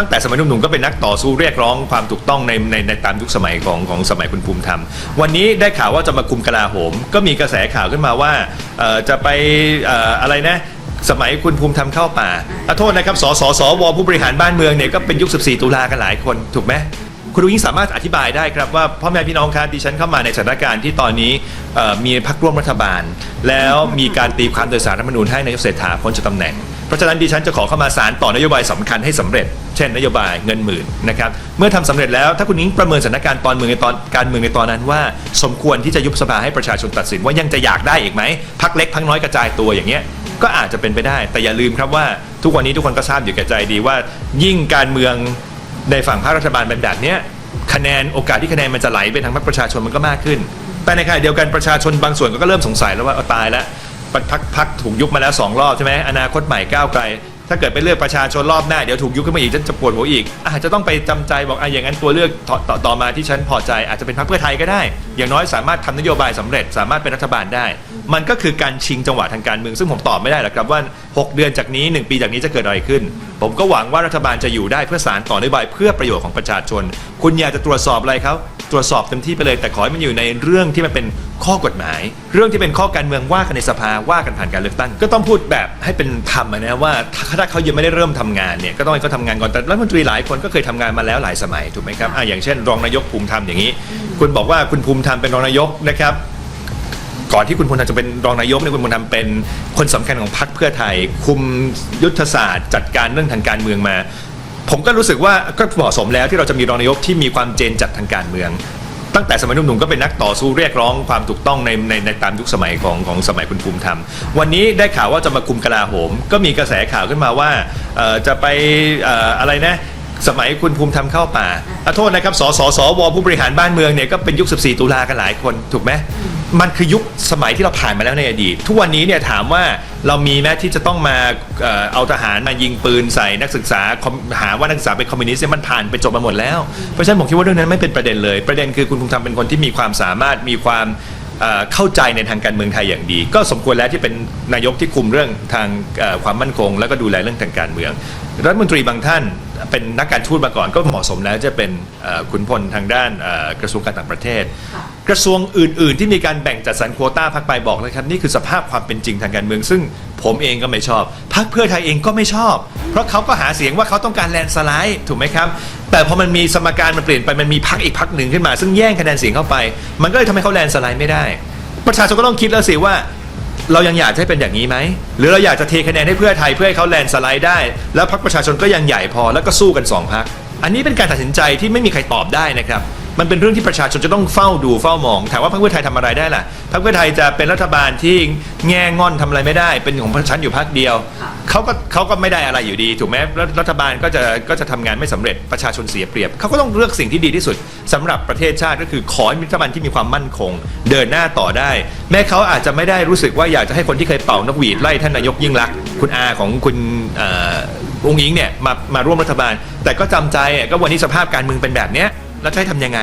ตั้งแต่สมัยหนุ่มๆก็เป็นนักต่อสู้เรียกร้องความถูกต้องในในในตามยุคสมัยของของสมัยคุณภูมิธรรม วันนี้ได้ข่าวว่าจะมาคุมกลาโหม ก็มีกระแสข่าวขึ้นมาว่าเอ่อจะไปเอ่ออะไรนะ สมัยคุณภูมิธรรมเข้าป่าขอโทษนะครับสสสวผู้บริหารบ้านเมืองเนี่ยก็เป็นยุค 14 ตุลากันหลายคนถูกไหมคุณลุงยิ่งสามารถอธิบายได้ครับว่าพ่อแม่พี่น้องครับดิฉันเข้ามาในสถานการณ์ที่ตอนนี้เอ่อมีพรรคร่วมรัฐบาล แล้วมีการตีความโดยสารรัฐธรรมนูญให้นายกเศรษฐาพ้นจากตำแหน่ง เพราะฉะนั้นดิฉันจะขอเข้ามาสารต่อนโยบายสำคัญให้สำเร็จ เช่นนโยบายเงินหมื่นนะครับเมื่อทำสำเร็จแล้วถ้าคุณนิ้งประเมินสถานการณ์ตอนเมืองในตอนการเมืองในตอนนั้นว่า สมควรที่จะยุบสภาให้ประชาชนตัดสินว่ายังจะอยากได้อีกไหมพักเล็กพักน้อยกระจายตัวอย่างเงี้ยก็อาจจะเป็นไปได้ แต่อย่าลืมครับว่าทุกวันนี้ทุกคนก็ทราบอยู่แก่ใจดีว่า ยิ่งการเมืองในฝั่งภาครัฐบาลเป็นแบบเนี้ยคะแนนโอกาสที่คะแนนมันจะไหลไปทางพรรคประชาชนมันก็มากขึ้น แต่ในขณะเดียวกันประชาชนบางส่วนก็เริ่มสงสัยแล้วว่าเอาตายแล้ว พักพักถูกยุบมาแล้วสองรอบใช่ไหมอนาคตใหม่ก้าวไกล ถ้าเกิดไปเลือกประชาชนรอบหน้าเดี๋ยวถูกยุบขึ้นมาอีกจะจะปวดหัวอีกอาจจะต้องไปจำใจบอกอะอย่างนั้นตัวเลือกต่อต่อต่อมาที่ฉันพอใจ อาจจะเป็นพรรคเพื่อไทยก็ได้ อย่างน้อยสามารถทำนโยบายสำเร็จ สามารถเป็นรัฐบาลได้ มันก็คือการชิงจังหวะทางการเมืองซึ่งผมตอบไม่ได้หรอกครับว่า 6 เดือนจากนี้ 1 ปีจากนี้จะเกิดอะไรขึ้น ผมก็หวังว่ารัฐบาลจะอยู่ได้เพื่อสารต่อนโยบายเพื่อประโยชน์ของประชาชน คุณอยากจะตรวจสอบอะไรเขา ตรวจสอบเต็มที่ไปเลย แต่ขอให้มันอยู่ในเรื่องที่มันเป็นข้อกฎหมาย เรื่องที่เป็นข้อการเมืองว่ากันในสภาว่ากันผ่านการเลือกตั้ง ก็ต้องพูดแบบให้เป็นธรรมนะว่าถ้าเขายังไม่ได้เริ่มทำงานเนี่ยก็ต้องให้เขาทำงานก่อนแต่รัฐมนตรีหลายคนก็เคยทำงานมาแล้วหลายสมัยถูกไหมครับอะอย่างเช่น รองนายกภูมิธรรมอย่างนี้ คุณบอกว่าคุณภูมิธรรมเป็นรองนายกนะครับก่อนที่คุณภูมิธรรมจะเป็นรองนายกเนี่ยคุณภูมิธรรมเป็นคนสำคัญของพรรคเพื่อไทย คุมยุทธศาสตร์ จัดการเรื่องทางการเมืองมา ผมก็รู้สึกว่าก็เหมาะสมแล้วที่เราจะมีรองนายกที่มีความเจนจัดทางการเมือง ตั้งแต่สมัยหนุ่มๆก็เป็นนักต่อสู้เรียกร้องความถูกต้องในในในตามยุคสมัยของของสมัยคุณภูมิธรรม วันนี้ได้ข่าวว่าจะมาคุมกลาโหม ก็มีกระแสข่าวขึ้นมาว่าเอ่อจะไปเอ่ออะไรนะ สมัยคุณภูมิธรรมเข้าป่าขอโทษนะครับสสสวผู้บริหารบ้านเมืองเนี่ยก็เป็นยุค 14 ตุลากันหลายคนถูกไหมมันคือยุคสมัยที่เราผ่านมาแล้วในอดีต ทุกวันนี้เนี่ยถามว่าเรามีแม้ที่จะต้องมาเอาทหารมายิงปืนใส่นักศึกษาหาว่านักศึกษาเป็นคอมมิวนิสต์มันผ่านไปจบมาหมดแล้ว เพราะฉะนั้นผมคิดว่าเรื่องนั้นไม่เป็นประเด็นเลย ประเด็นคือคุณภูมิธรรมเป็นคนที่มีความสามารถมีความเข้าใจในทางการเมืองไทยอย่างดี ก็สมควรแล้วที่เป็นนายกที่คุมเรื่องทางความมั่นคง แล้วก็ดูแลเรื่องทางการเมือง รัฐมนตรีบางท่าน เป็นนักการทูตมาก่อนก็เหมาะสมแล้วจะเป็นเอ่อขุนพลทางด้านเอ่อกระทรวงการต่างประเทศ กระทรวงอื่น ๆ ที่มีการแบ่งจัดสรรโควต้าพักไปบอกเลยครับ นี่คือสภาพความเป็นจริงทางการเมือง ซึ่งผมเองก็ไม่ชอบพักเพื่อไทยเองก็ไม่ชอบ เพราะเขาก็หาเสียงว่าเขาต้องการแลนด์สไลด์ถูกไหมครับ แต่พอมันมีสมการมันเปลี่ยนไปมันมีพักอีกพักหนึ่งขึ้นมา ซึ่งแย่งคะแนนเสียงเข้าไป มันก็เลยทำให้เขาแลนด์สไลด์ไม่ได้ ประชาชนก็ต้องคิดแล้วสิว่า เรายังอยากให้เป็นอย่างนี้ไหม หรือเราอยากจะเทคะแนนให้เพื่อไทยเพื่อให้เขาแลนสไลด์ได้ แล้วพรรคประชาชนก็ยังใหญ่พอแล้วก็สู้กันสองพรรคอันนี้เป็นการตัดสินใจที่ไม่มีใครตอบได้นะครับ มันเป็นเรื่องที่ประชาชนจะต้องเฝ้าดูเฝ้ามองถามว่าพรรคเพื่อไทยทำอะไรได้ล่ะพรรคเพื่อไทยจะเป็นรัฐบาลที่แง่งอนทำอะไรไม่ได้ เป็นของฉันอยู่พรรคเดียวเขาก็เขาก็ไม่ได้อะไรอยู่ดี ถูกไหมรัฐรัฐบาลก็จะก็จะทำงานไม่สำเร็จประชาชนเสียเปรียบเขาก็ต้องเลือกสิ่งที่ดีที่สุดสำหรับประเทศชาติก็คือขอให้มีรัฐบาลที่มีความมั่นคง เดินหน้าต่อได้ แม้เขาอาจจะไม่ได้รู้สึกว่าอยากจะให้คนที่เคยเป่านกหวีดไล่ท่านนายกยิ่งรักษณ์คุณอาของคุณเอ่อองค์หญิงเนี่ยมามาร่วมรัฐบาล แต่ก็จำใจอะก็วันนี้สภาพการเมืองเป็นแบบเนี้ย แล้วจะให้ทำยังไง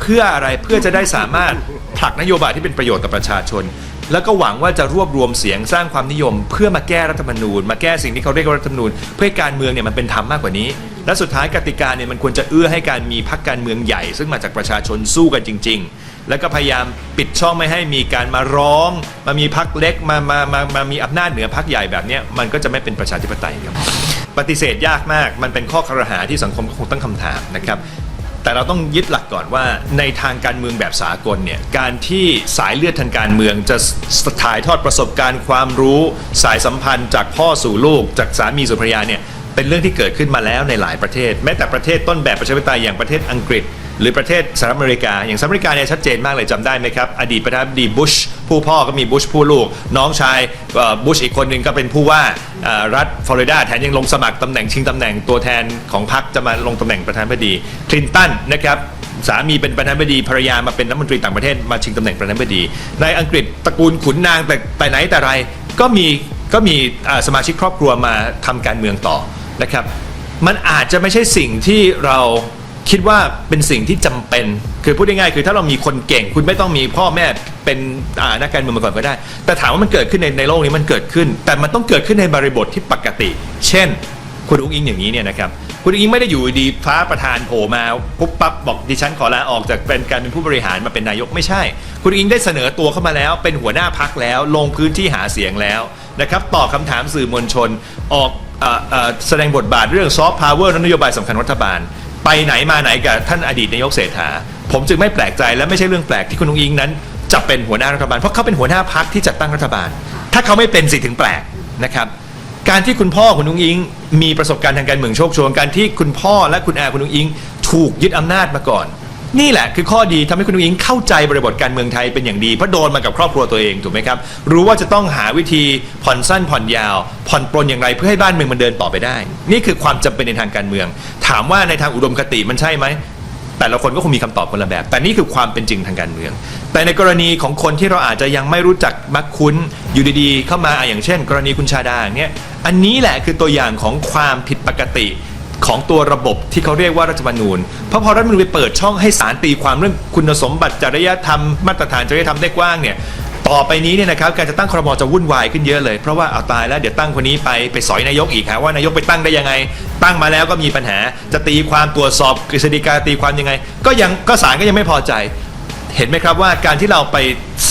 เพื่ออะไรเพื่อจะได้สามารถผลักนโยบายที่เป็นประโยชน์ต่อประชาชน แล้วก็หวังว่าจะรวบรวมเสียงสร้างความนิยม เพื่อมาแก้รัฐธรรมนูญ มาแก้สิ่งที่เขาเรียกว่ารัฐธรรมนูญเพื่อให้การเมืองเนี่ยมันเป็นธรรมมากกว่านี้ และสุดท้ายกติกาเนี่ยมันควรจะเอื้อให้การมีพรรคการเมืองใหญ่ ซึ่งมาจากประชาชนสู้กันจริง ๆ แล้วก็พยายามปิดช่องไม่ให้มีการมาร้อง มามีพรรคเล็กมามามามามีอำนาจเหนือพรรคใหญ่แบบเนี้ยมันก็จะไม่เป็นประชาธิปไตยครับ ปฏิเสธยากมาก มันเป็นข้อครหาที่สังคมก็คงตั้งคำถามนะครับ แต่เราต้องยึดหลักก่อนว่าในทางการเมืองแบบสากลเนี่ยการที่สายเลือดทางการเมืองจะถ่ายทอดประสบการณ์ความรู้สายสัมพันธ์จากพ่อสู่ลูก จากสามีสู่ภรรยาเนี่ยเป็นเรื่องที่เกิดขึ้นมาแล้วในหลายประเทศ แม้แต่ประเทศต้นแบบประชาธิปไตยอย่างประเทศอังกฤษ หรือประเทศสหรัฐอเมริกา อย่างสหรัฐอเมริกาเนี่ยชัดเจนมากเลยจำได้ไหมครับ อดีตประธานาธิบดีบุชผู้พ่อก็มีบุชผู้ลูก น้องชายบุชอีกคนหนึ่งก็เป็นผู้ว่ารัฐฟลอริดาแถมยังลงสมัครตำแหน่งชิงตำแหน่งตัวแทนของพรรคจะมาลงตำแหน่งประธานาธิบดีคลินตันนะครับสามีเป็นประธานาธิบดีภรรยามาเป็นรัฐมนตรีต่างประเทศมาชิงตำแหน่งประธานาธิบดี ในอังกฤษตระกูลขุนนางแต่แต่ไหนแต่ไรก็มีก็มีสมาชิกครอบครัวมาทำการเมืองต่อนะครับ มันอาจจะไม่ใช่สิ่งที่เรา คิดว่าเป็นสิ่งที่จำเป็น คือพูดง่ายๆคือถ้าเรามีคนเก่ง คุณไม่ต้องมีพ่อแม่เป็นนักการเมืองมาก่อนก็ได้ แต่ถามว่ามันเกิดขึ้นในในโลกนี้มันเกิดขึ้น แต่มันต้องเกิดขึ้นในบริบทที่ปกติ เช่น คุณอุ้งอิงอย่างนี้เนี่ยนะครับคุณอุ้งอิงไม่ได้อยู่ดีฟ้าประธานโผล่มาปุ๊บปั๊บบอกดิฉันขอลาออกจากเป็นการเป็นผู้บริหารมาเป็นนายกไม่ใช่ คุณอุ้งอิงได้เสนอตัวเข้ามาแล้ว เป็นหัวหน้าพักแล้วลงพื้นที่หาเสียงแล้วนะครับตอบคำถามสื่อมวลชนออกแสดงบทบาทเรื่องซอฟต์พาวเวอร์นโยบายสำคัญรัฐบาล ไปไหนมาไหนกับท่านอดีตนายกเศรษฐา ผมจึงไม่แปลกใจและไม่ใช่เรื่องแปลกที่คุณนุ้งอิงนั้น จะเป็นหัวหน้ารัฐบาลเพราะเขาเป็นหัวหน้าพักที่จัดตั้งรัฐบาล ถ้าเขาไม่เป็นสิถึงแปลกนะครับ การที่คุณพ่อคุณนุ้งอิง มีประสบการณ์ทางการเมืองโชคโชนการที่คุณพ่อและคุณอาคุณนุ้งอิง ถูกยึดอำนาจมาก่อน นี่แหละคือข้อดีทำให้คุณอุ้งอิงเข้าใจบริบทการเมืองไทยเป็นอย่างดีเพราะโดนมากับครอบครัวตัวเองถูกไหมครับ รู้ว่าจะต้องหาวิธีผ่อนสั้นผ่อนยาว ผ่อนปลนอย่างไรเพื่อให้บ้านเมืองมันเดินต่อไปได้ นี่คือความจำเป็นในทางการเมือง ถามว่าในทางอุดมคติมันใช่ไหมแต่ละคนก็คงมีคำตอบคนละแบบ แต่นี่คือความเป็นจริงทางการเมือง แต่ในกรณีของคนที่เราอาจจะยังไม่รู้จักมักคุ้นอยู่ดีๆ เข้ามาอย่างเช่น กรณีคุณชาดาเนี้ยอันนี้แหละคือตัวอย่างของความผิดปกติ ของตัวระบบที่เขาเรียกว่ารัฐธรรมนูญ เพราะพอรัฐธรรมนูญไปเปิดช่องให้ศาลตีความเรื่องคุณสมบัติจริยธรรมมาตรฐานจริยธรรมได้กว้างเนี่ยต่อไปนี้เนี่ยนะครับการจะตั้งครมจะวุ่นวายขึ้นเยอะเลย เพราะว่าเอาตายแล้วเดี๋ยวตั้งคนนี้ไปไปสอยนายกอีกฮะว่านายกไปตั้งได้ยังไง ตั้งมาแล้วก็มีปัญหาจะตีความตรวจสอบกฤษฎีกาตีความยังไง ก็ยังก็ศาลก็ยังไม่พอใจ เห็นไหมครับว่าการที่เราไป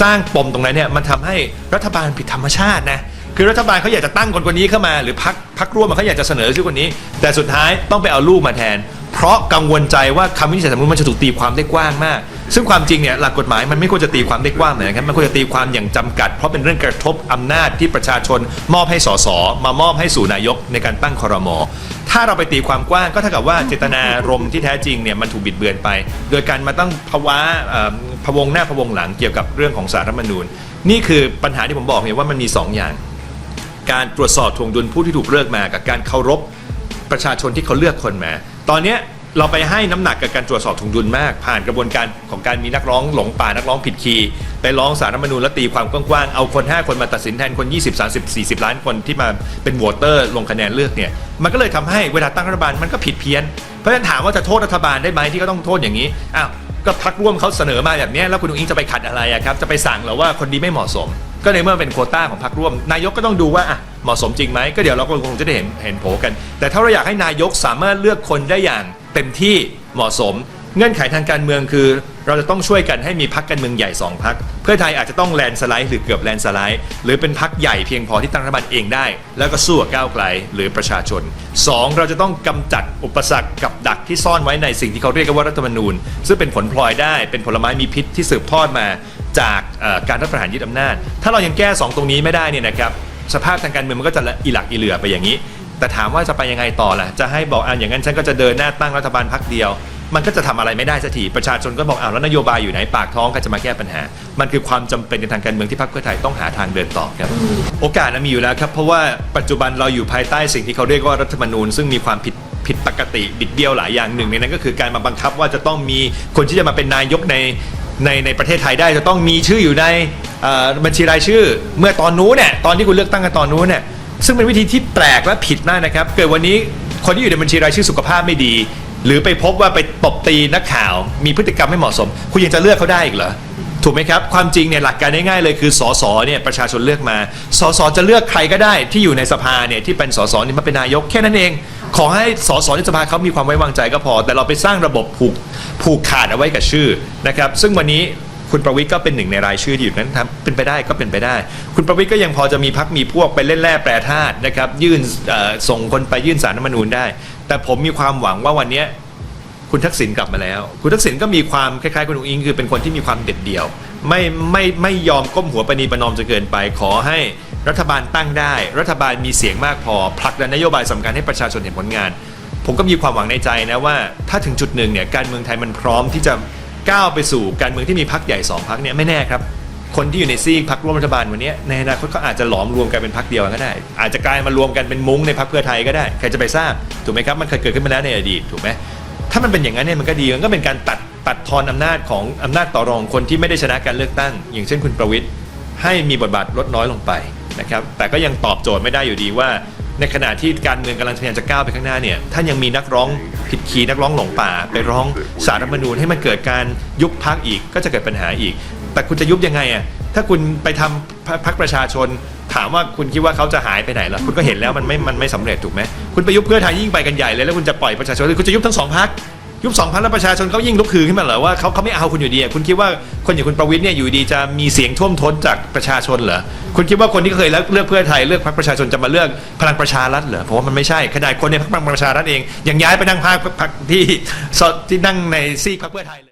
สร้างปมตรงนั้นเนี่ยมันทำให้รัฐบาลผิดธรรมชาตินะ คือรัฐบาลเขาอยากจะตั้งคนคนนี้เข้ามาหรือพักพักร่วมมันเขาอยากจะเสนอชื่อคนนี้ แต่สุดท้ายต้องไปเอาลูกมาแทน เพราะกังวลใจว่าคำวินิจฉัยสำนวนมันจะถูกตีความได้กว้างมาก ซึ่งความจริงเนี่ยหลักกฎหมายมันไม่ควรจะตีความได้กว้างเหมือนกันมันควรจะตีความอย่างจำกัด เพราะเป็นเรื่องกระทบอำนาจที่ประชาชน มอบให้สสมามอบให้สู่นายกในการตั้งคอรมอถ้าเราไปตีความกว้างก็เท่ากับว่าเจตนารมณ์ที่แท้จริงเนี่ยมันถูกบิดเบือนไป โดยการมาตั้งภาวะพวงหน้าพวงหลังเกี่ยวกับเรื่องของสารรัฐมนูญ นี่คือปัญหาที่ผมบอกเนี่ยว่ามันมีสองอย่าง การตรวจสอบทวงดุลผู้ที่ถูกเลือกมา กับการเคารพประชาชนที่เขาเลือกคนมา ตอนเนี้ยเราไปให้น้ำหนักกับการตรวจสอบทวงดุลมาก ผ่านกระบวนการของการมีนักร้องหลงป่านักร้องผิดคีย์ไปร้องสารรัฐธรรมนูญและตีความกว้างๆเอาคน 5 คนมาตัดสินแทนคน 20 30 40 ล้านคนที่มาเป็นโหวตเตอร์ลงคะแนนเลือกเนี่ยมันก็เลยทำให้เวลาตั้งรัฐบาลมันก็ผิดเพี้ยนเพราะฉะนั้นถามว่าจะโทษรัฐบาลได้ไหมที่ก็ต้องโทษอย่างนี้อ้าว ก็พักร่วมเขาเสนอมาแบบนี้แล้วคุณอุ้งอิงจะไปขัดอะไรครับจะไปสั่งหรือว่าคนดีไม่เหมาะสม ก็ในเมื่อเป็นโคต้าของพักร่วม นายกก็ต้องดูว่าอะเหมาะสมจริงไหมก็เดี๋ยวเราก็คงจะได้เห็นเห็นโผกัน แต่ถ้าเราอยากให้นายกสามารถเลือกคนได้อย่างเต็มที่เหมาะสม เงื่อนไขทางการเมืองคือ เราจะต้องช่วยกันให้มีพักการเมืองใหญ่สองพัก เพื่อไทยอาจจะต้องแลนสไลด์หรือเกือบแลนสไลด์ หรือเป็นพักใหญ่เพียงพอที่ตั้งรัฐบาลเองได้ แล้วก็สู้กับก้าวไกลหรือประชาชนสองเราจะต้องกำจัดอุปสรรคกับดักที่ซ่อนไว้ในสิ่งที่เขาเรียกกันว่ารัฐธรรมนูญ ซึ่งเป็นผลพลอยได้เป็นผลไม้มีพิษที่สืบทอดมาจากการรัฐประหารยึดอำนาจ ถ้าเรายังแก้ 2 ตรงนี้ไม่ได้เนี่ยนะครับสภาพทางการเมืองมันก็จะอีหลักอีเหลือไปอย่างนี้ แต่ถามว่าจะไปยังไงต่อล่ะ จะให้บอกอะอย่างนั้นฉันก็จะเดินหน้าตั้งรัฐบาลพักเดียว มันก็จะทำอะไรไม่ได้สักทีประชาชนก็บอกอ้าวแล้วนโยบายอยู่ไหนปากท้องก็จะมาแก้ปัญหา มันคือความจำเป็นในทางการเมืองที่พรรคเพื่อไทยต้องหาทางเดินต่อครับ โอกาสนะมีอยู่แล้วครับเพราะว่าปัจจุบันเราอยู่ภายใต้สิ่งที่เขาเรียกว่ารัฐธรรมนูญ ซึ่งมีความผิดผิดปกติบิดเบี้ยวหลายอย่างหนึ่งในนั้นก็คือการมาบังคับว่าจะต้องมีคนที่จะมาเป็นนายกในในในประเทศไทยได้จะต้องมีชื่ออยู่ในบัญชีรายชื่อ เมื่อตอนนู้นเนี่ยตอนที่คุณเลือกตั้งกันตอนนู้นเนี่ยซึ่งเป็นวิธีที่แปลกและผิดมากนะครับ เกิดวันนี้คนที่อยู่ในบัญชีรายชื่อสุขภาพไม่ดี หรือไปพบว่าไปตบตีนักข่าวมีพฤติกรรมไม่เหมาะสม คุณยังจะเลือกเขาได้อีกเหรอถูกไหมครับ ความจริงเนี่ยหลักการง่ายๆเลยคือสสเนี่ยประชาชนเลือกมาสสจะเลือกใครก็ได้ที่อยู่ในสภาเนี่ยที่เป็นสสนี่มาเป็นนายกแค่นั้นเอง ขอให้สสในสภาเขามีความไว้วางใจก็พอ แต่เราไปสร้างระบบผูกผูกขาดเอาไว้กับชื่อนะครับซึ่งวันนี้คุณประวิทย์ก็เป็นหนึ่งในรายชื่อที่อยู่นั้นทำเป็นไปได้ก็เป็นไปได้ คุณประวิทย์ก็ยังพอจะมีพักมีพวกไปเล่นแร่แปรธาตุนะครับยื่นส่งคนไปยื่นสารรัฐมนูญได้ แต่ผมมีความหวังว่าวันนี้คุณทักษิณกลับมาแล้ว คุณทักษิณก็มีความคล้ายๆคุณอุ้งอิงคือเป็นคนที่มีความเด็ดเดี่ยว ไม่ไม่ไม่ยอมก้มหัวประนีประนอมจนเกินไป ขอให้รัฐบาลตั้งได้ รัฐบาลมีเสียงมากพอผลักดันนโยบายสำคัญให้ประชาชนเห็นผลงาน ผมก็มีความหวังในใจนะว่า ถ้าถึงจุดหนึ่งเนี่ยการเมืองไทยมันพร้อมที่จะก้าวไปสู่การเมืองที่มีพักใหญ่สองพักเนี่ยไม่แน่ครับ คนที่อยู่ในซีกพักร่วมรัฐบาลวันนี้ในอนาคตก็อาจจะหลอมรวมกันเป็นพักเดียวก็ได้ อาจจะกลายมารวมกันเป็นมุ้งในพักเพื่อไทยก็ได้ใครจะไปทราบถูกไหมครับมันเคยเกิดขึ้นมาแล้วในอดีตถูกไหมถ้ามันเป็นอย่างนั้นเนี่ยมันก็ดีมันก็เป็นการตัดตัดทอนอำนาจของอำนาจต่อรองคนที่ไม่ได้ชนะการเลือกตั้ง อย่างเช่นคุณประวิทย์ให้มีบทบาทลดน้อยลงไปนะครับแต่ก็ยังตอบโจทย์ไม่ได้อยู่ดีว่า ในขณะที่การเมืองกำลังพยายามจะก้าวไปข้างหน้าเนี่ยท่านยังมีนักร้องผิดคีย์นักร้องหลงป่า ไปร้องสารรัฐธรรมนูญให้มันเกิดการยุบพักอีกก็จะเกิดปัญหาอีก แต่คุณจะยุบยังไงอะถ้าคุณไปทำพรรคพรรคประชาชน ถามว่าคุณคิดว่าเขาจะหายไปไหนล่ะคุณก็เห็นแล้วมันไม่มันไม่สำเร็จถูกไหมคุณไปยุบเพื่อไทยยิ่งไปกันใหญ่เลยแล้วคุณจะปล่อยประชาชนคุณจะยุบทั้งสองพรรคยุบสองพรรคแล้วประชาชนเขายิ่งลุกคือขึ้นมาเหรอว่าเขาเขาไม่เอาคุณอยู่ดีอะคุณคิดว่าคนอย่างคุณประวิทย์เนี่ยอยู่ดีจะมีเสียงท่วมท้นจากประชาชนเหรอคุณคิดว่าคนที่เคยเลือกเพื่อไทยเลือกพรรคประชาชนจะมาเลือกพลังประชารัฐเหรอเพราะว่ามันไม่ใช่ขนาดคนในพรรคพลังประชารัฐเองยังย้ายไปนั่งพรรคที่ที่นั่งในซีกพรรคเพื่อไทยเลย